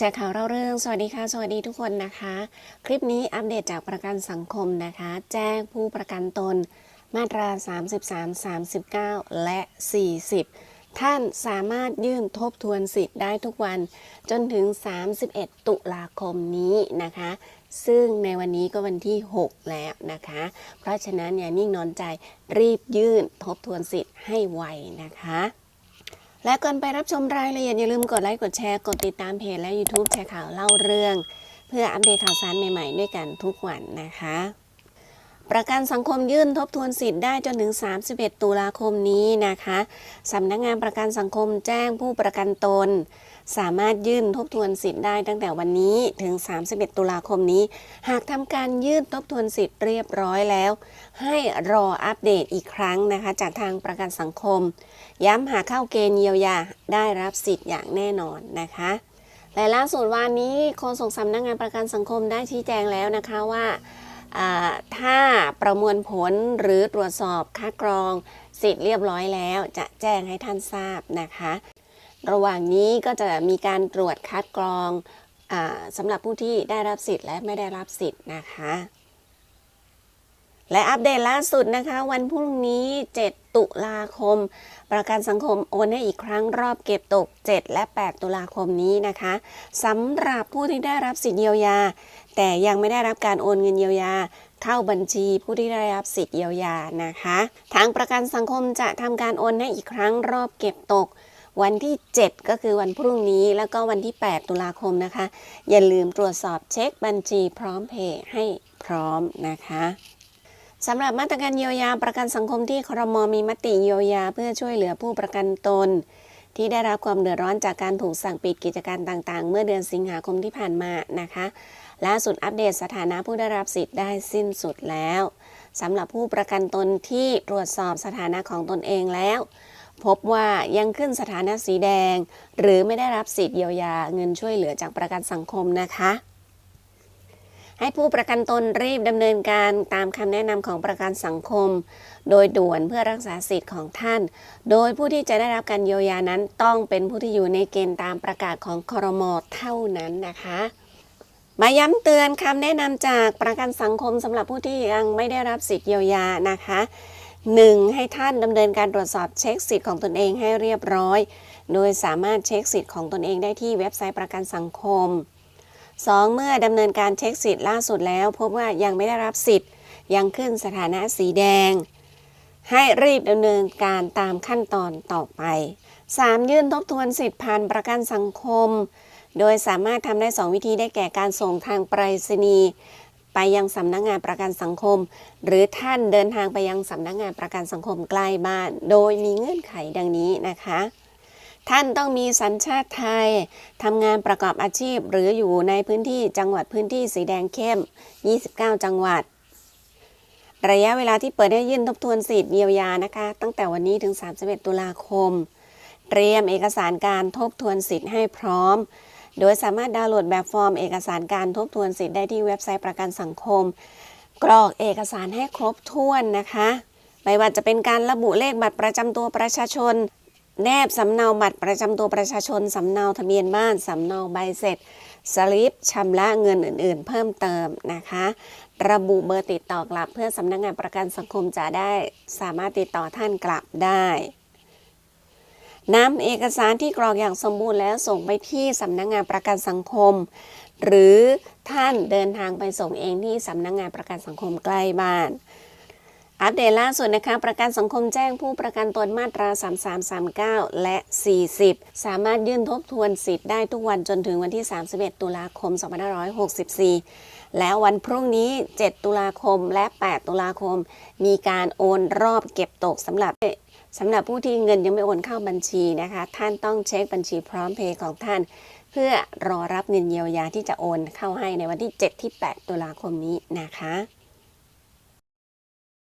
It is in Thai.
แชร์ข่าวเล่าเรื่อง สวัสดีค่ะ สวัสดีทุกคนนะคะ คลิปนี้อัปเดตจากประกันสังคมนะคะ แจ้งผู้ประกันตน มาตรา 33 39 และ 40 ท่านสามารถยื่นทบทวนสิทธิ์ได้ทุกวัน จนถึง 31 ตุลาคมนี้นะคะ ซึ่งในวันนี้ก็วันที่ 6 แล้วนะคะ เพราะฉะนั้นอย่านิ่งนอนใจรีบยื่นทบทวนสิทธิ์ให้ไวนะคะ และก่อนไปรับชมรายละเอียดอย่าลืมกดไลค์กดแชร์กดติดตามเพจและ YouTube แชร์ข่าวเล่าเรื่อง เพื่ออัปเดตข่าวสารใหม่ๆ ด้วยกันทุกวันนะคะ ประกันสังคมยื่นทบทวนสิทธิ์ได้จนถึง 31 ตุลาคมนี้นะคะสำนักงานประกันสังคมแจ้งผู้ประกันตน สามารถยื่นทบทวนสิทธิ์ได้ตั้งแต่วันนี้ถึง 31 ตุลาคมนี้ หากทำการยื่นทบทวนสิทธิ์เรียบร้อยแล้ว ให้รออัปเดตอีกครั้งนะคะ จากทางประกันสังคม ย้ำหากเข้าเกณฑ์เยียวยาได้รับสิทธิ์อย่างแน่นอนนะคะและล่าสุดวันนี้โฆษกสำนักงานประกันสังคมได้ชี้แจงแล้วนะคะว่า ถ้าประมวลผลหรือตรวจสอบคัดกรองสิทธิ์เรียบร้อยแล้ว จะแจ้งให้ท่านทราบนะคะ ระหว่างนี้ก็จะมีการตรวจคัดกรองอสำหรับผู้ที่ได้รับสิทธิ์และไม่ได้รับสิทธิ์นะคะ และอัปเดตล่าสุดนะคะ วันพรุ่งนี้ 7 ตุลาคม ประกันสังคมโอนให้อีกครั้งรอบเก็บตก 7 และ 8 ตุลาคมนี้นะคะสำหรับผู้ที่ได้รับสิทธิเยียวยา แต่ยังไม่ได้รับการโอนเงินเยียวยา เข้าบัญชีผู้ที่ได้รับสิทธิเยียวยานะคะ ทางประกันสังคมจะทำการโอนให้อีกครั้งรอบเก็บตกวันที่ 7 ก็คือวันพรุ่งนี้แล้วก็วันที่ 8 ตุลาคมนะคะ อย่าลืมตรวจสอบเช็คบัญชีพร้อมเพย์ให้พร้อมนะคะ สำหรับมาตรการเยียวยาประกันสังคมที่ครมมีมติเยียวยา เพื่อช่วยเหลือผู้ประกันตน ที่ได้รับความเดือดร้อนจากการถูกสั่งปิดกิจการต่างๆ เมื่อเดือนสิงหาคมที่ผ่านมานะคะล่าสุดอัปเดตสถานะผู้ได้รับสิทธิ์ได้สิ้นสุดแล้วสำหรับผู้ประกันตนที่ตรวจสอบสถานะของตนเองแล้ว พบว่ายังขึ้นสถานะสีแดง หรือไม่ได้รับสิทธิ์เยียวยาเงินช่วยเหลือจากประกันสังคมนะคะ ให้ผู้ประกันตนรีบดำเนินการตามคำแนะนำของประกันสังคม โดยด่วนเพื่อรักษาสิทธิ์ของท่าน โดยผู้ที่จะได้รับการเยียวยานั้นต้องเป็นผู้ที่อยู่ในเกณฑ์ตามประกาศของครมเท่านั้นนะคะมาย้ำเตือนคำแนะนำจากประกันสังคมสำหรับผู้ที่ยังไม่ได้รับสิทธิ์เยียวยานะคะ 1. ให้ท่านดำเนินการตรวจสอบเช็คสิทธิ์ของตนเองให้เรียบร้อย โดยสามารถเช็คสิทธิ์ของตนเองได้ที่เว็บไซต์ประกันสังคม 2. เมื่อดำเนินการเช็คสิทธิ์ล่าสุดแล้ว พบว่ายังไม่ได้รับสิทธิ์ ยังขึ้นสถานะสีแดง ให้รีบดำเนินการตามขั้นตอนต่อไป 3. ยื่นทบทวนสิทธิ์ผ่านประกันสังคม โดยสามารถทำได้ 2 วิธีได้แก่การส่งทางไปรษณีย์ไปยังสำนักงงานประกันสังคม หรือท่านเดินทางไปยังสำนักงานประกันสังคมใกล้บ้าน โดยมีเงื่อนไขดังนี้นะคะ ท่านต้องมีสัญชาติไทยทำงานประกอบอาชีพ หรืออยู่ในพื้นที่จังหวัดพื้นที่สีแดงเข้ม 29 จังหวัด ระยะเวลาที่เปิดให้ยื่นทบทวนสิทธิ์เยียวยานะคะ ตั้งแต่วันนี้ถึง 31 ตุลาคม เตรียมเอกสารการทบทวนสิทธิ์ให้พร้อม โดยสามารถดาวน์โหลดแบบฟอร์มเอกสารการทบทวนสิทธิ์ได้ที่เว็บไซต์ประกันสังคม กรอกเอกสารให้ครบถ้วนนะคะไม่ว่าจะเป็นการระบุเลขบัตรประจำตัวประชาชน แนบสำเนาบัตรประจำตัวประชาชน สำเนาทะเบียนบ้าน สำเนาใบเสร็จ สลิปชำระเงินอื่น ๆ เพิ่มเติมนะคะ ระบุเบอร์ติดต่อกลับ เพื่อสำนักงานประกันสังคมจะได้สามารถติดต่อท่านกลับได้นำเอกสารที่กรอกอย่างสมบูรณ์แล้วส่งไปที่สำนักงานประกันสังคม หรือท่านเดินทางไปส่งเองที่สำนักงานประกันสังคมใกล้บ้าน อัปเดตล่าสุดนะคะ ประกันสังคมแจ้งผู้ประกันตนมาตรา 3339 และ 40 สามารถยื่นทบทวนสิทธิ์ได้ทุกวันจนถึงวันที่ 31 ตุลาคม 2564 แล้ววันพรุ่งนี้ 7 ตุลาคมและ 8 ตุลาคม มีการโอนรอบเก็บตกสำหรับสำหรับผู้ที่เงินยังไม่โอนเข้าบัญชีนะคะ ท่านต้องเช็คบัญชีพร้อมเพย์ของท่าน เพื่อรอรับเงินเยียวยาที่จะโอนเข้าให้ในวันที่ 7 ที่ 8 ตุลาคมนี้นะคะ